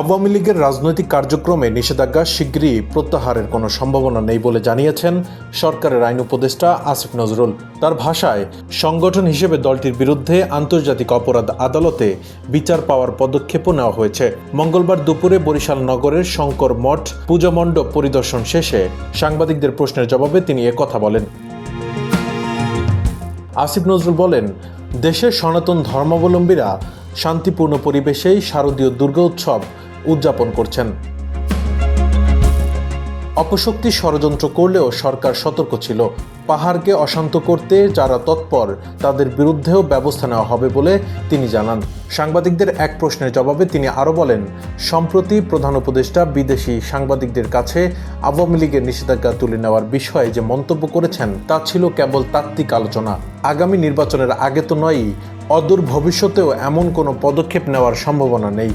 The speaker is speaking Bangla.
আওয়ামী লীগের রাজনৈতিক কার্যক্রমে নিষেধাজ্ঞা শিগগিরই প্রত্যাহারের কোনো সম্ভাবনা নেই বলে জানিয়েছেন সরকারের আইন উপদেষ্টা আসিফ নজরুল। তার ভাষায়, সংগঠন হিসেবে দলটির বিরুদ্ধে আন্তর্জাতিক অপরাধ আদালতে বিচার পাওয়ার পদক্ষেপও নেওয়া হয়েছে। মঙ্গলবার দুপুরে বরিশাল নগরের শঙ্কর মঠ পূজা মণ্ডপ পরিদর্শন শেষে সাংবাদিকদের প্রশ্নের জবাবে তিনি একথা বলেন। আসিফ নজরুল বলেন দেশের সনাতন ধর্মাবলম্বীরা শান্তিপূর্ণ পরিবেশেই শারদীয় দুর্গা উৎসব উদযাপন করছেন। অপশক্তি ষড়যন্ত্র করলেও সরকার সতর্ক ছিল। পাহাড়কে অশান্ত করতে যারা তৎপর, তাদের বিরুদ্ধেও ব্যবস্থা নেওয়া হবে বলে তিনি জানান। সাংবাদিকদের এক প্রশ্নের জবাবে তিনি আরও বলেন, সম্প্রতি প্রধান উপদেষ্টা বিদেশি সাংবাদিকদের কাছে আওয়ামী লীগের নিষেধাজ্ঞা তুলে নেওয়ার বিষয়ে যে মন্তব্য করেছেন, তা ছিল কেবল তাত্ত্বিক আলোচনা। আগামী নির্বাচনের আগে তো নয়ই, অদূর ভবিষ্যতেও এমন কোনো পদক্ষেপ নেওয়ার সম্ভাবনা নেই।